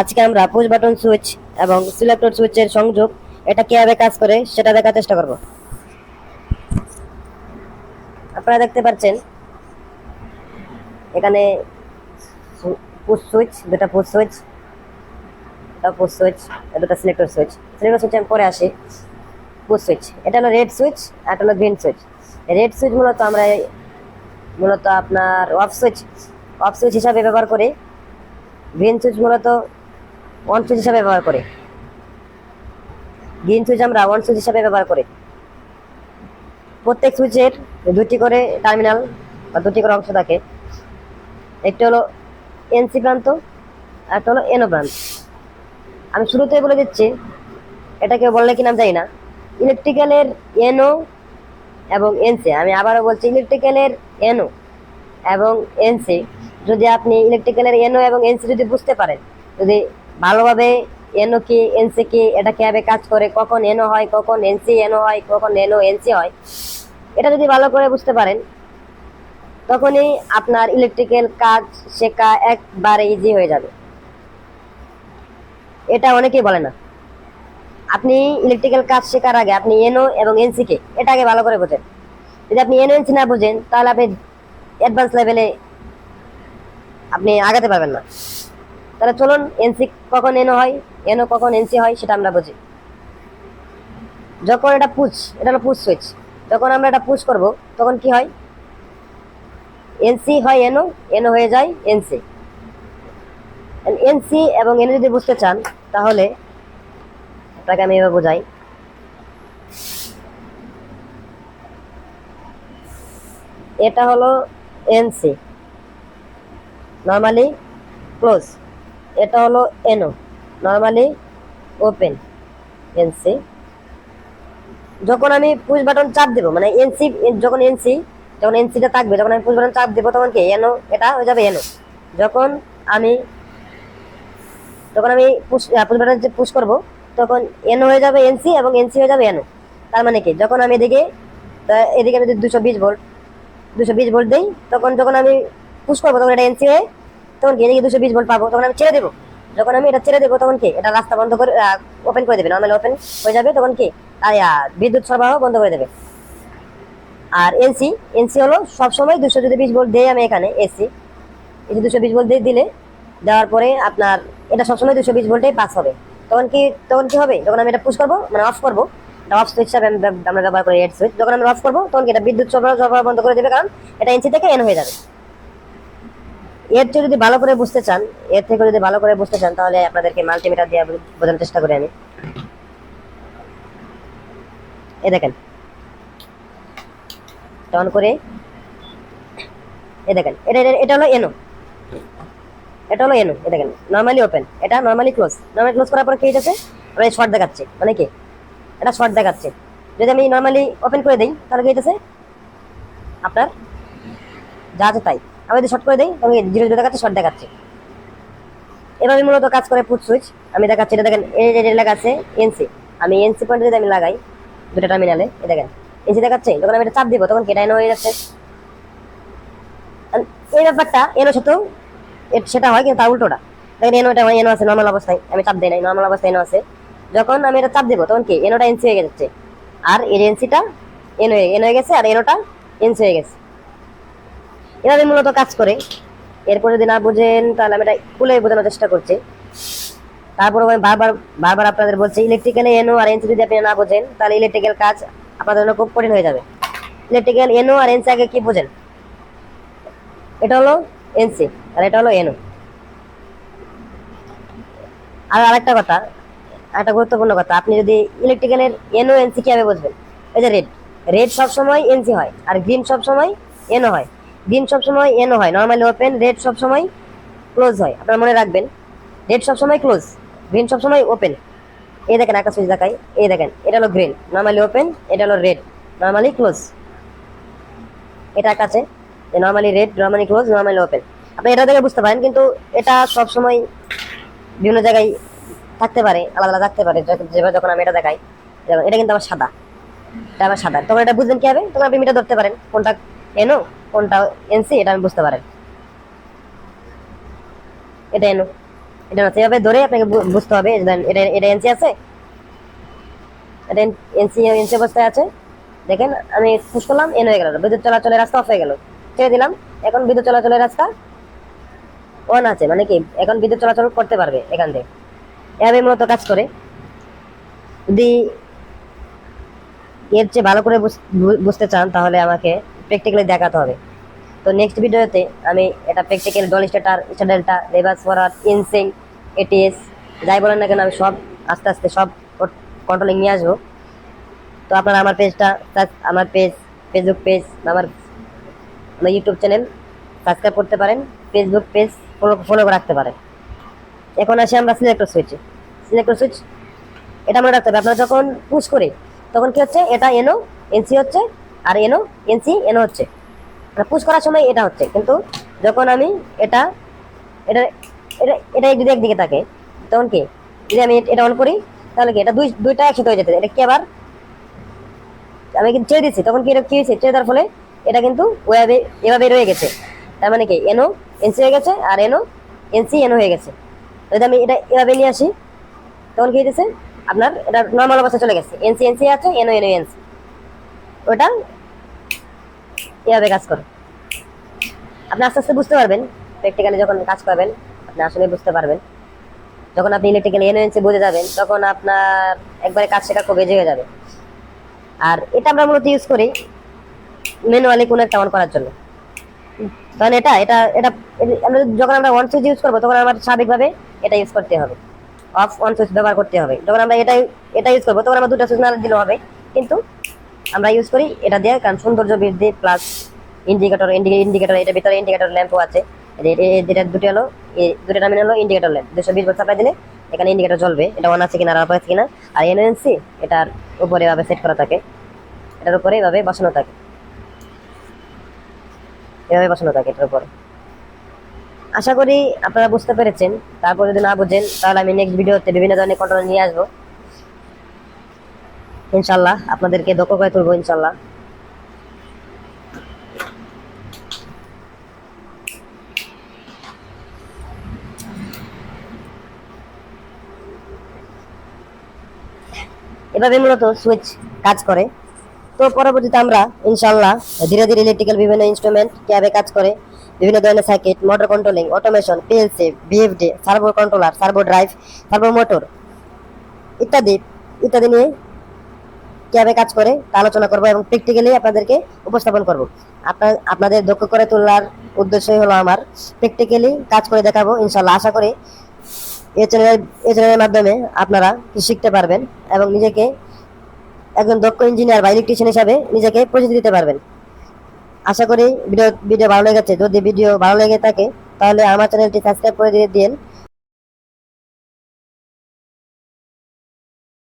আজকে আমরা push button switch এবং সিলেক্টর সুইচের সংযোগ, এটা কীভাবে কাজ করে সেটা দেখার চেষ্টা করব। আপনারা দেখতে পাচ্ছেন, এখানে পুশ সুইচ দুটা পুশ সুইচ এটা পুশ সুইচ দুটা সিলেক্টর সুইচ সিলেক্টর সুইচ আমি পরে আসি। পুশ সুইচ এটা হলো রেড সুইচ এটা হলো গ্রিন সুইচ রেড সুইচ মূলত আমরা মূলত আপনার অফ সুইচ অফ সুইচ হিসাবে ব্যবহার করি। গ্রিন সুইচ মূলত অন সুইচ হিসাবে ব্যবহার করি। গ্রিন সুইচ আমরা অন সুইচ হিসাবে ব্যবহার করি। প্রত্যেক সুইচের দুটি করে টার্মিনাল বা দুটি করে অংশ থাকে। একটা হলো এনসি প্রান্ত আর একটা হলো এনও প্রান্ত। আমি শুরুতেই বলে দিচ্ছি এটাকে বললে কি নাম জানি না। ইলেকট্রিক্যালের এনও এবং এনসি আমি আবারও বলছি ইলেকট্রিক্যালের এনও এবং এনসি যদি আপনি ইলেকট্রিক্যালের এনও এবং এনসি যদি বুঝতে পারেন, যদি ভালোভাবে এনও কি, এনসি কি, এটা কীভাবে কাজ করে, কখন এনও হয়, কখন এনসি এনও হয়, কখন এনও এনসি হয়, এটা যদি ভালো করে বুঝতে পারেন, তখনই আপনার ইলেকট্রিক্যাল কাজ শেখা একবারে ইজি হয়ে যাবে। এটা অনেকেই বলে না। আপনি ইলেকট্রিক্যাল কাজ শেখার আগে আপনি এনও এবং এনসি কে, এটা আগে ভালো করে বোঝেন। যদি আপনি এনও এনসি না বোঝেন, তাহলে আপনি অ্যাডভান্স লেভেলে আপনি আগাতে পারবেন না। তাহলে চলুন, এনসি কখন এনো হয়, এনো কখন এনসি হয় সেটা আমরা বুঝি। যখন এটা পুশ এটা হলো পুশ সুইচ যখন আমরা এটা পুশ করব, তখন কি হয়? এনসি হয় এনো এনো হয়ে যায় এনসি। এনসি এবং এনও যদি বুঝতে চান, তাহলে আপনাকে আমি এভাবে বোঝাই। এটা হলো এনসি। নর্মালি ক্লোজ এটা হলো এনো। নর্মালি ওপেন এনসি যখন আমি পুশ বাটন চাপ দেবো মানে এনসি যখন এনসি যখন এনসিটা থাকবে, যখন আমি পুশ বাটন চাপ দেবো, তখন কি এনো, এটা হয়ে যাবে এনো। যখন আমি যখন আমি পুশ পুশ বাটন পুশ করব, তখন এনো হয়ে যাবে এনসি এবং এনসি হয়ে যাবে এনো। তার মানে কি, যখন আমি এদিকে এদিকে আমি যদি দুশো বিশ ভোল্ট দুশো বিশ ভোল্ট দিই, তখন যখন আমি পুশ করব, তখন এটা এনসি হয়ে তখন কি এদিকে দুশো বিশ ভোল্ট পাবো, তখন আমি ছেড়ে দেবো। যখন আমি এটা ছেড়ে দেবো, তখন কি? এটা রাস্তা বন্ধ করে ওপেন করে দেবে। নর্মালি ওপেন হয়ে যাবে, তখন কি? বিদ্যুৎ সরবরাহ বন্ধ করে দেবে। আর এনসি এনসি হলো সবসময় দুশো যদি বিশ ভোল্ট দেয় আমি এখানে এসি এই দুশো বিশ ভোল্ট দিলে, দেওয়ার পরে আপনার এটা সবসময় দুশো বিশ ভোল্টেই পাস হবে। তখন কি তখন কি হবে? যখন আমি এটা পুশ করব মানে অফ করব অফ সুইচ হিসাবে আমরা ব্যবহার করি রেড সুইচ যখন আমরা অফ করব, তখন কি এটা বিদ্যুৎ সরবরাহ সরবরাহ বন্ধ করে দেবে, কারণ এটা এনসি থেকে এন হয়ে যাবে। এর থেকে যদি ভালো করে বুঝতে চান, এর থেকে যদি ভালো করে বুঝতে চান, তাহলে আপনাদেরকে মাল্টিমিটার দিয়ে বোঝানোর চেষ্টা করি আমি। এ দেখেন। অন করে। এ দেখেন। এটা, এটা- হলো এনো। এটা হলো এনো। এ দেখেন। নর্মালি ওপেন এটা নর্মালি ক্লোজ নর্মালি ক্লোজ করার পরে কি হচ্ছে মানে শর্ট দেখাচ্ছে। মানে কি? এটা শর্ট দেখাচ্ছে। যদি আমি নর্মালি ওপেন করে দিই, তাহলে কি হচ্ছে আপনার, যা আছে তাই। আমি যদি শর্ট করে দিই তখন জিরো জিরো দেখাচ্ছে শর্ট দেখাচ্ছে। এভাবে মূলত কাজ করে ফুট সুইচ আমি দেখাচ্ছি, এটা দেখেন যে লেখা এনসি আমি এনসি পয়েন্ট যদি আমি লাগাই, দুটো টার্মিনালে এই দেখেন এনসি দেখাচ্ছে, যখন আমি এটা চাপ দিব, তখন কেটা এনো হয়ে যাচ্ছে। এই ব্যাপারটা এনো এ- সেটা হয়, কিন্তু তার উল্টোটা। দেখেন এনো এটা এনো আছে নর্মাল অবস্থায়, আমি চাপ দিই নাই নর্মাল অবস্থায় এনো আছে। যখন আমি এটা চাপ দেবো, তখন কি এনোটা এনসি হয়ে যাচ্ছে। আর এর এনসিটা এন হয়ে এন হয়ে গেছে, আর এনোটা এনসি হয়ে গেছে। এভাবে মূলত কাজ করে। এরপর যদি না বুঝেন, তাহলে আমি এটা খুলে বোঝানোর চেষ্টা করছি। তারপর আমি বারবার বারবার আপনাদের বলছি ইলেকট্রিক্যাল এনও আর এনসি যদি আপনি না বোঝেন, তাহলে ইলেকট্রিক্যাল কাজ আপনাদের জন্য খুব কঠিন হয়ে যাবে। ইলেকট্রিক্যাল এনও আর এনসি আগে কি বোঝেন? এটা হলো এনসি আর এটা হলো এনও আর আরেকটা কথা একটা গুরুত্বপূর্ণ কথা, আপনি যদি ইলেকট্রিক্যালের এনও এনসি কীভাবে বুঝবেন? এই যে রেড রেড সবসময় এনসি হয়, আর গ্রিন সবসময় এনও হয়। গ্রিন সবসময় এনও হয়। নর্মালি ওপেন রেড সবসময় ক্লোজ হয়। আপনারা মনে রাখবেন রেড সবসময় ক্লোজ গ্রিন সবসময় ওপেন এই দেখেন আকাশ সুইচ দেখাই এই দেখেন, এটা হলো গ্রিন নর্মালি ওপেন এটা হলো রেড নর্মালি ক্লোজ এটা আছে normally red normally close normally open আপনি এটা দেখে বুঝতে পারেন, কিন্তু এটা সবসময় বিভিন্ন জায়গায় থাকতে পারে, আলাদা থাকতে পারে। যেভাবে যখন আমি এটা দেখাই, এটা কিন্তু আমার সাদা। এটা আমার সাদা। তখন এটা বুঝবেন কি হবে? তখন আপনি মিটার ধরতে পারেন। কোনটা এনো কোনটা এনসি, এটা আমি বুঝতে পারেন। এটা এনো, এটা হচ্ছে এভাবে ধরে আপনাকে বুঝতে হবে, এটা এটা এনসি আছে? এটা এনসি এনসি অবস্থায় আছে। দেখেন, আমি পুশ করলাম, এন হয়ে গেল। বিদ্যুৎ চলাচলের রাস্তা অফ হয়ে গেল। ছেড়ে দিলাম, এখন বিদ্যুৎ চলাচলের রাস্তা অন আছে মানে কি, এখন বিদ্যুৎ চলাচল করতে পারবে এখান থেকে। এভাবে মূলত কাজ করে। যদি এর চেয়ে ভালো করে বুঝ- বুঝতে চান, তাহলে আমাকে প্র্যাকটিক্যালি দেখাতে হবে। তো নেক্সট ভিডিওতে আমি এটা practical DOL starter star delta লেবাস ফরওয়ার্ড ইনসিং এটিএস যাই বলেন না কেন, আমি সব আস্তে আস্তে সব কন্ট্রোলিং নিয়ে আসব। তো আপনারা আমার পেজটা আমার পেজ ফেসবুক পেজ আমার আমার ইউটিউব চ্যানেল সাবস্ক্রাইব করতে পারেন ফেসবুক পেজ ফলো ফলো রাখতে পারেন। এখন আসি আমরা সিলেক্টর সুইচে সিলেক্টর সুইচ এটা মনে রাখতে হবে, আপনারা যখন পুশ করি, তখন কি হচ্ছে? এটা এনো এনসি হচ্ছে আর এনো এনসি এনো হচ্ছে। পুশ করার সময় এটা হচ্ছে। কিন্তু যখন আমি এটা এটা এটা যদি একদিকে থাকে, তখন কি? যদি আমি এটা অন করি, তাহলে কি? এটা দুই, দুইটা একসাথে হয়ে যেতে এটা কি আবার? আমি কিন্তু ছেড়ে দিচ্ছি। তখন কি এটা কি হয়েছে? ছেড়ে দেওয়ার ফলে এটা কিন্তু ওয়াবে, এভাবে রয়ে গেছে। তার মানে কি? এনো এনসি হয়ে গেছে আর এনো এনসি এনো হয়ে গেছে। যদি আমি এটা এভাবে নিয়ে আসি, তখন কি হয়েছে আপনার এটা নর্মাল অবস্থা চলে গেছে। এনসি এনসি আছে এনো এনো এনসি। ওটা এভাবে কাজ করে। আপনি আস্তে আস্তে বুঝতে পারবেন প্র্যাকটিক্যালি যখন কাজ করবেন, আপনি আসলে বুঝতে পারবেন। যখন আপনি ইলেকট্রিক্যাল এনো এনসি বুঝে যাবেন, তখন আপনার একবারে কাজ শেখা খুব হয়ে যাবে। আর এটা আমরা মূলত ইউজ করি ম্যানুয়ালি কোনো একটা অন করার জন্য। তখন এটা এটা এটা, আমরা যখন আমরা ওয়ান সুইচ ইউজ করব, তখন আমার স্বাভাবিকভাবে এটা ইউজ করতে হবে। অফ ওয়ান সুইচ ব্যবহার করতে হবে। যখন আমরা এটা এটা ইউজ করব, তখন আমরা দুটো সুইচ না দিলেও হবে। কিন্তু আমরা ইউজ করি, এটা দিয়ে কারণ সৌন্দর্য বৃদ্ধি প্লাস ইন্ডিকেটর ইন্ডিকেটর এটা ভিতরে ইন্ডিকেটর ল্যাম্পও আছে। যেটা দুটো হলো দুটো টার্মিনাল হলো ইন্ডিকেটর ল্যাম্প দুশো বিশ ভোল্ট সাপ্লাই দিলে এখানে ইন্ডিকেটর জ্বলবে। এটা অন আছে কিনা আর আছে কিনা, আর এনএনসি এটার উপরে এভাবে সেট করা থাকে। এটার উপরে এভাবে বসানো থাকে। এভাবে বসানো থাকে এটার উপরে। আশা করি আপনারা বুঝতে পেরেছেন। তারপর যদি না বুঝেন, তাহলে আমি নেক্সট ভিডিওতে বিভিন্ন ধরনের কন্ট্রোল নিয়ে আসব। ইনশাল্লাহ আপনাদেরকে দক্ষ করে তুলবো ইনশাল্লাহ এভাবে মূলত সুইচ কাজ করে। তো পরবর্তীতে আমরা ইনশাল্লাহ ধীরে ধীরে ইলেকট্রিক্যাল বিভিন্ন ইনস্ট্রুমেন্ট কীভাবে কাজ করে, বিভিন্ন ধরনের circuit motor controlling automation PLC VFD servo controller servo drive servo motor ইত্যাদি ইত্যাদি নিয়ে কীভাবে কাজ করে, তা আলোচনা করব এবং প্র্যাকটিক্যালি আপনাদেরকে উপস্থাপন করব। আপনার, আপনাদের দক্ষ করে তোলার উদ্দেশ্যই হলো আমার। প্র্যাকটিক্যালি কাজ করে দেখাবো ইনশাল্লাহ আশা করি এই চ্যানেলের এই চ্যানেলের মাধ্যমে আপনারা শিখতে পারবেন এবং নিজেকে একজন দক্ষ ইঞ্জিনিয়ার বা ইলেকট্রিশিয়ান হিসাবে নিজেকে পরিচিতি দিতে পারবেন। আশা করি ভিডিও ভিডিও ভালো লেগেছে। যদি ভিডিও ভালো লেগে থাকে, তাহলে আমার চ্যানেলটি সাবস্ক্রাইব করে দিয়ে দিন